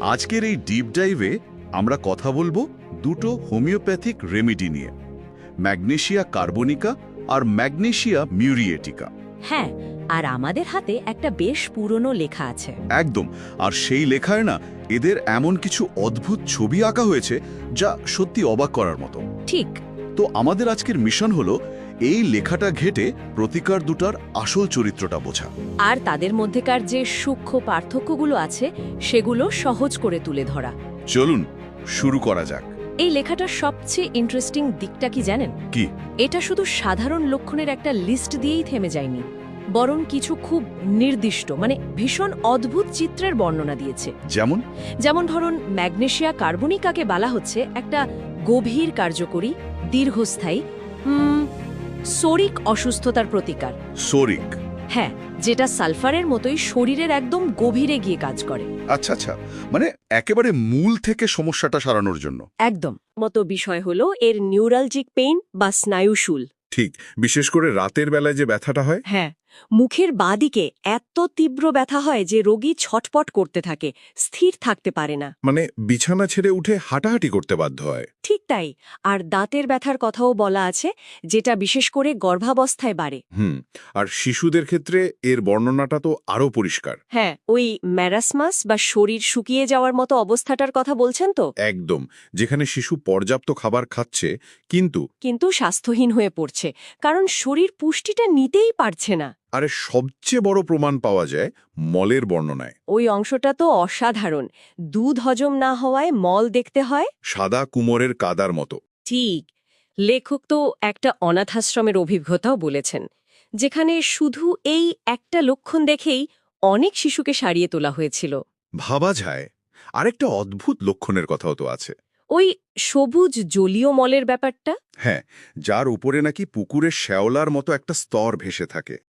আজকের এই ডিপ ডাইভে আমরা কথা বলব দুটো হোমিওপ্যাথিক রেমিডি নিয়ে ম্যাগনেশিয়া কার্বনিকা আর ম্যাগনেশিয়া মিউরিয়েটিকা। হ্যাঁ আর আমাদের হাতে একটা বেশ পুরনো লেখা আছে। একদম আর সেই লেখায় না এদের এমন কিছু অদ্ভুত ছবি আঁকা হয়েছে যা সত্যি অবাক করার মতো। ঠিক। তো আমাদের আজকের মিশন হলো এই লেখাটা ঘেটে প্রতিকার দুটার আসল চরিত্রটা বোঝা। আর তাদের মধ্যেকার যে সূক্ষ্ম পার্থক্যগুলো আছে সেগুলো সহজ করে তুলে ধরা। চলুন শুরু করা যাক। এই লেখাটার সবচেয়ে ইন্টারেস্টিং দিকটা কি জানেন? কি? এটা শুধু সাধারণ লক্ষণের একটা লিস্ট দিয়েই থেমে যায়নি। বরং কিছু খুব নির্দিষ্ট মানে ভীষণ অদ্ভুত চিত্রের বর্ণনা দিয়েছে। যেমন? যেমন ধরুন ম্যাগনেশিয়া কার্বনিকাকে বলা হচ্ছে একটা গভীর কার্যকরী দীর্ঘস্থায়ী সোরিক অসুস্থতার প্রতিকার। সরিক হ্যাঁ যেটা সালফারের মতোই শরীরের একদম গভীরে গিয়ে কাজ করে। আচ্ছা আচ্ছা। মানে একেবারে মূল থেকে সমস্যাটা সারানোর জন্য? একদম। মতো বিষয় হলো এর নিউরালজিক পেইন বা স্নায়ুশুল। ঠিক। বিশেষ করে রাতের বেলায় যে ব্যথাটা হয়? হ্যাঁ। মুখের বাদিকে এত তীব্র ব্যথা হয় যে রোগী ছটপট করতে থাকে স্থির থাকতে পারে না। মানে বিছানা ছেড়ে উঠে হাঁটাহাঁটি করতে বাধ্য হয়। ঠিক তাই আর দাঁতের ব্যথার কথাও বলা আছে যেটা বিশেষ করে গর্ভাবস্থায় বাড়ে। হুম আর শিশুদের ক্ষেত্রে এর বর্ণনাটা তো আরও পরিষ্কার। হ্যাঁ ওই ম্যারাসমাস বা শরীর শুকিয়ে যাওয়ার মতো অবস্থাটার কথা বলছেন তো? একদম যেখানে শিশু পর্যাপ্ত খাবার খাচ্ছে কিন্তু কিন্তু স্বাস্থ্যহীন হয়ে পড়ছে কারণ শরীর পুষ্টিটা নিতেই পারছে না। আরে সবচেয়ে বড় প্রমাণ পাওয়া যায় মলের বর্ণনায়। ওই অংশটা তো অসাধারণ। দুধ হজম না হওয়ায় মল দেখতে হয়। সাদা কুমোরের কাদার মতো। ঠিক। লেখক তো একটা অনাথাশ্রমের অভিজ্ঞতাও বলেছেন যেখানে শুধু এই একটা লক্ষণ দেখেই অনেক শিশুকে সারিয়ে তোলা হয়েছিল। ভাবা যায় আরেকটা অদ্ভুত লক্ষণের কথাও তো আছে। ওই সবুজ জলীয় মলের ব্যাপারটা? হ্যাঁ যার উপরে নাকি পুকুরের শ্যাওলার মতো একটা স্তর ভেসে থাকে।